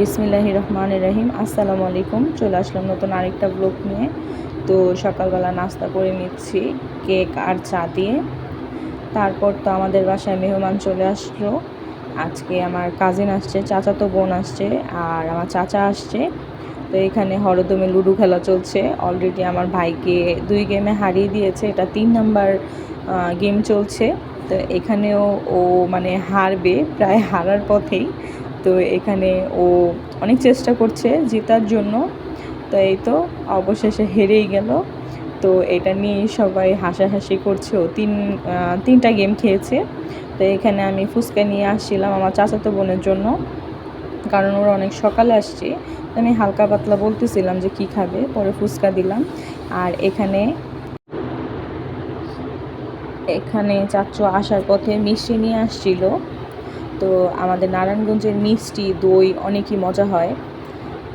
বিসমিল্লাহ রহমান রহিম, আসসালামু আলাইকুম। চলে আসলাম নতুন আরেকটা ব্লগ নিয়ে। তো সকালবেলা নাস্তা করে নিচ্ছি, কেক আর চা দিয়ে। তারপর তো আমাদের বাসায় মেহমান চলে আসলো। আজকে আমার কাজিন আসছে চাচাতো বোন আসছে, আর আমার চাচা আসছে। তো এখানে হরদমে লুডো খেলা চলছে। অলরেডি আমার ভাইকে দুই গেমে হারিয়ে দিয়েছে, এটা তিন নাম্বার গেম চলছে। তো এখানেও ও মানে হারবে, প্রায় হারার পথেই। তো এখানে ও অনেক চেষ্টা করছে জেতার জন্য। তো এই তো অবশেষে হেরেই গেল। তো এটা নিয়ে সবাই হাসাহাসি করছে। ও তিন তিনটা গেম খেয়েছে। তো এখানে আমি ফুচকা নিয়ে আসছিলাম আমার চাচাতো বোনের জন্য। কারণ ওরা অনেক সকালে আসছে। আমি হালকা পাতলা বলতেছিলাম যে কি খাবে, পরে ফুচকা দিলাম। আর এখানে এখানে চাচু আসার পথে মিষ্টি নিয়ে আসছিল। তো আমাদের নারায়ণগঞ্জের মিষ্টি, দই অনেকই মজা হয়।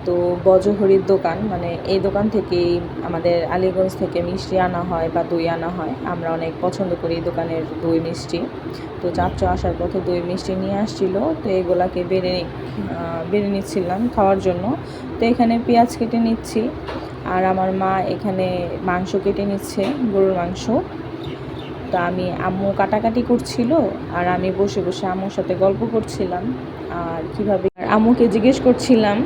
তো বজহরির দোকান মানে এই দোকান থেকেই আমাদের আলীগঞ্জ থেকে মিষ্টি আনা হয় বা দই আনা হয়। আমরা অনেক পছন্দ করি এই দোকানের দই মিষ্টি। তো চাচু আসার পথে দই মিষ্টি নিয়ে আসছিল। তো এগুলাকে বেড়ে বেড়ে নিচ্ছিলাম খাওয়ার জন্য। তো এখানে পেঁয়াজ কেটে নিচ্ছি। আর আমার মা এখানে মাংস কেটে নিচ্ছে, গরুর মাংস। তো আমি আম্মু কাটাকাটি করছিল আর আমি বসে বসে আম্মুর সাথে গল্প করছিলাম আর কীভাবে আম্মুকে জিজ্ঞেস করছিলাম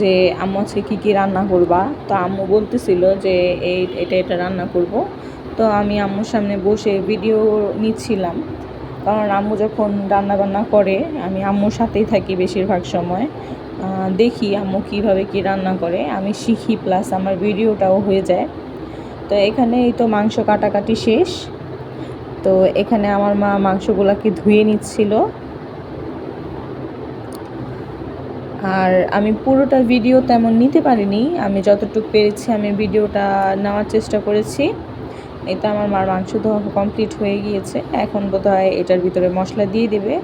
যে, আম্মু, আজকে কী কী রান্না করবা? তো আম্মু বলতেছিল যে, এই, এটা এটা রান্না করব। তো আমি আম্মুর সামনে বসে ভিডিও নিচ্ছিলাম। কারণ আম্মু যখন রান্না বান্না করে, আমি আম্মুর সাথেই থাকি বেশিরভাগ সময়। দেখি আম্মু কীভাবে কী রান্না করে। আমি শিখি প্লাস আমার ভিডিওটাও হয়ে যায়। তো এখানে এই তো মাংস কাটাকাটি শেষ। তো এখানে আমার মা মাংসগুলোকে ধুয়ে নিচ্ছিল। আর আমি পুরোটা ভিডিও তেমন নিতে পারিনি। আমি যতটুকু পেরেছি আমি ভিডিওটা নেওয়ার চেষ্টা করেছি। এটা আমার মার মাংস ধোয়া কমপ্লিট হয়ে গিয়েছে। এখন বোধহয় এটার ভিতরে মশলা দিয়ে দেবে।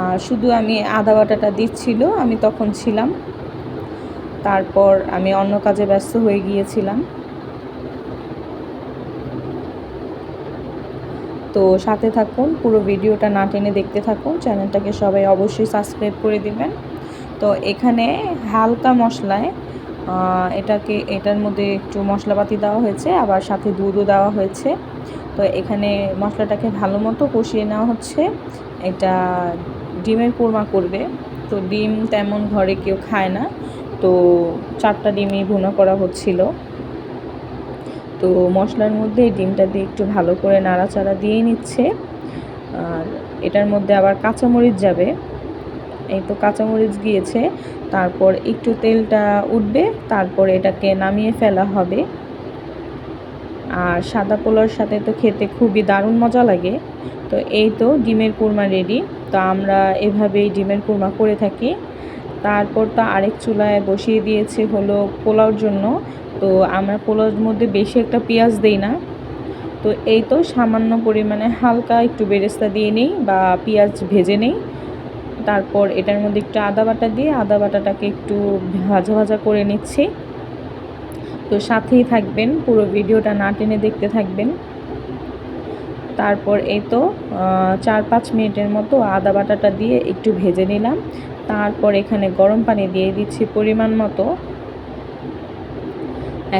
আর শুধু আমি আদা বাটাটা দিচ্ছিল, আমি তখন ছিলাম। তারপর আমি অন্য কাজে ব্যস্ত হয়ে গিয়েছিলাম। তো সাথে থাকুন, পুরো ভিডিওটা না টেনে দেখতে থাকুন, চ্যানেলটাকে সবাই অবশ্যই সাবস্ক্রাইব করে দিবেন। তো এখানে হালকা মশলায় এটাকে, এটার মধ্যে একটু মশলাপাতি দেওয়া হয়েছে, আবার সাথে দুধও দেওয়া হয়েছে। তো এখানে মশলাটাকে ভালো মতো কষিয়ে নেওয়া হচ্ছে। এটা ডিমের কোরমা করবে। তো ডিম তেমন ঘরে কেউ খায় না। তো চারটা ডিমই ভুনা করা হচ্ছিল। তো মশলার মধ্যে ডিমটা দিয়ে একটু ভালো করে নাড়াচাড়া দিয়ে নিচ্ছে। আর এটার মধ্যে আবার কাঁচামরিচ যাবে। এই তো কাঁচামরিচ গিয়েছে। তারপর একটু তেলটা উঠবে, তারপর এটাকে নামিয়ে ফেলা হবে। আর সাদা পোলার সাথে তো খেতে খুবই দারুণ মজা লাগে। তো এই তো ডিমের কুরমা রেডি তো আমরা এভাবেই ডিমের কুরমা করে থাকি। তারপর তো আরেক চুলায় বসিয়ে দিয়েছে হলো পোলাওর জন্য। তো আমরা পোলাওর মধ্যে বেশি একটা পেঁয়াজ দেই না। তো এই তো সামান্য পরিমাণে হালকা একটু বেরেস্তা দিয়ে নেই বা পেঁয়াজ ভেজে নেই। তারপর এটার মধ্যে একটু আদা বাটা দিয়ে আদা বাটাটাকে একটু ভাজা ভাজা করে নিচ্ছি। তো সাথেই থাকবেন, পুরো ভিডিওটা না টেনে দেখতে থাকবেন। তারপর এই তো চার পাঁচ মিনিটের মতো আদা বাটাটা দিয়ে একটু ভেজে নিলাম। তারপর এখানে গরম পানি দিয়ে দিচ্ছি পরিমাণ মতো।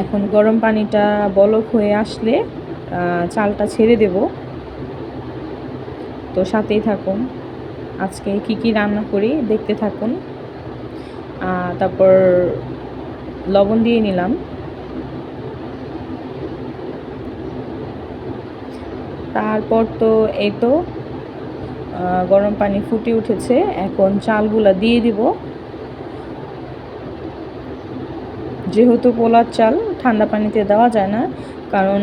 এখন গরম পানিটা বলক হয়ে আসলে চালটা ছেড়ে দেব। তো সাথেই থাকুন। আজকে কি কি রান্না করি দেখতে থাকুন। তারপর লবণ দিয়ে নিলাম। তারপর তো এই তো গরম পানি ফুটে উঠেছে, এখন চালগুলা দিয়ে দিব। যেহেতু পোলার চাল, ঠান্ডা পানিতে দেওয়া যায় না, কারণ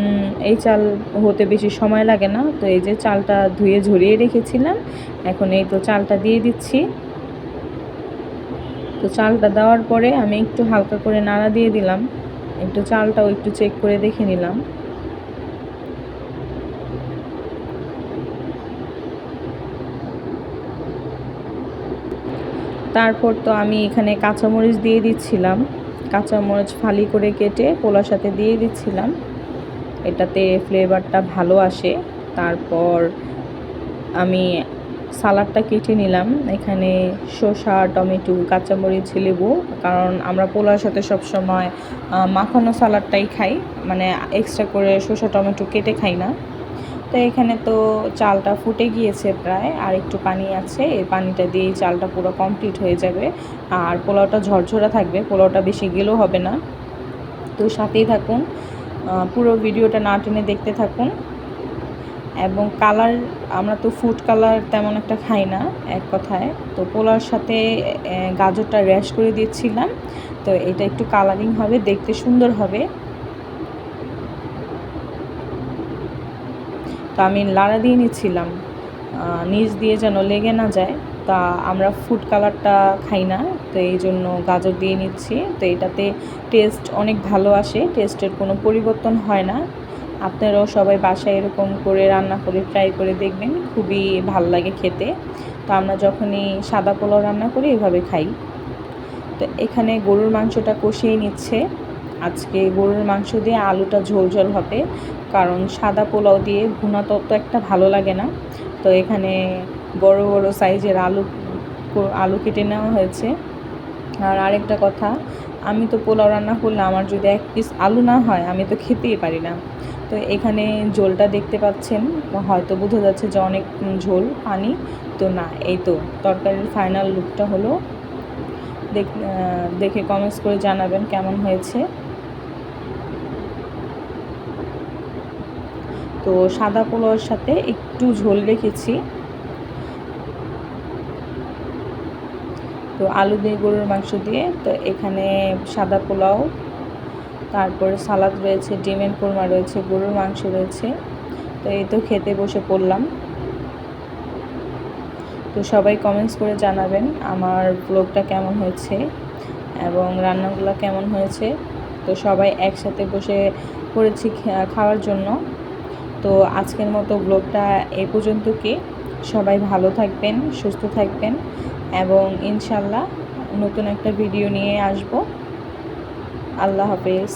এই চাল হতে বেশি সময় লাগে না, তো এই যে চালটা ধুয়ে ঝরিয়ে রেখেছিলাম, এখন এই তো চালটা দিয়ে দিচ্ছি। তো চালটা দেওয়ার পরে আমি একটু হালকা করে নাড়া দিয়ে দিলাম, একটু চালটাও একটু চেক করে দেখে নিলাম। তারপর তো আমি এখানে কাঁচামরিচ দিয়ে দিচ্ছিলাম। কাঁচামরিচ ফালি করে কেটে পোলার সাথে দিয়ে দিচ্ছিলাম। এটাতে ফ্লেভারটা ভালো আসে। তারপর আমি সালাডটা কেটে নিলাম। এখানে শসা টমেটো কাঁচামরিচ লেবু কারণ আমরা পোলার সাথে সবসময় আহ, মাখানো সালাডটাই খাই। মানে এক্সট্রা করে শসা টমেটো কেটে খাই না। তো এখানে তো চালটা ফুটে গিয়েছে প্রায়, আর একটু পানি আছে। এই পানিটা দিয়েই চালটা পুরো কমপ্লিট হয়ে যাবে। আর পোলাওটা ঝরঝরা থাকবে, পোলাওটা বেশি গেলেও হবে না। তো সাথেই থাকুন পুরো ভিডিওটা না টেনে দেখতে থাকুন। এবং কালার, আমরা তো ফুড কালার তেমন একটা খাই না, এক কথায়। তো পোলার সাথে গাজরটা র্যাশ করে দিচ্ছিলাম তো এটা একটু কালারিং হবে, দেখতে সুন্দর হবে। তো আমি লাড়া দিয়ে নিচ্ছিলাম। নিচ দিয়ে যেন লেগে না যায়, তা আমরা ফুড কালারটা খাই না, তো এই জন্য গাজর দিয়ে নিচ্ছি। তো এটাতে টেস্ট অনেক ভালো আসে টেস্টের কোনো পরিবর্তন হয় না। আপনারাও সবাই বাসায় এরকম করে রান্না করে ট্রাই করে দেখবেন, খুবই ভালো লাগে খেতে। তো আমরা যখনই সাদা পোলাও রান্না করি, এভাবে খাই। তো এখানে গরুর মাংসটা কষিয়ে নিচ্ছে। আজকে গরুর মাংস দিয়ে আলুটা ঝোল ঝোল হবে, কারণ সাদা পোলাও দিয়ে ভুনা তত একটা ভালো লাগে না। তো এখানে বড় বড় সাইজের আলু আলু কেটে নেওয়া হয়েছে। আর আরেকটা কথা, আমি তো পোলাও রান্না করলে আমার যদি এক পিস আলু না হয়, আমি তো খেতেই পারি না। তো এখানে ঝোলটা দেখতে পাচ্ছেন, হয়তো বোঝা যাচ্ছে যে অনেক ঝোল, পানি। তো না, এই তো, তরকারির ফাইনাল লুকটা হলো। দেখে কমেন্টস করে জানাবেন কেমন হয়েছে। তো সাদা পোলাওর সাথে একটু ঝোল রেখেছি। তো আলু দিয়ে গরুর মাংস দিয়ে, তো এখানে সাদা পোলাও, তারপরে সালাদ রয়েছে ডিমের কোরমা রয়েছে, গরুর মাংস রয়েছে। তো এই তো খেতে বসে পড়লাম। তো সবাই কমেন্টস করে জানাবেন আমার ব্লগটা কেমন হয়েছে এবং রান্নাগুলো কেমন হয়েছে। তো সবাই একসাথে বসে করেছি খাওয়ার জন্য। তো আজকের মতো ব্লগটা এ পর্যন্ত কি সবাই ভালো থাকবেন, সুস্থ থাকবেন এবং ইনশাল্লাহ নতুন একটা ভিডিও নিয়ে আসব। আল্লাহ হাফেজ।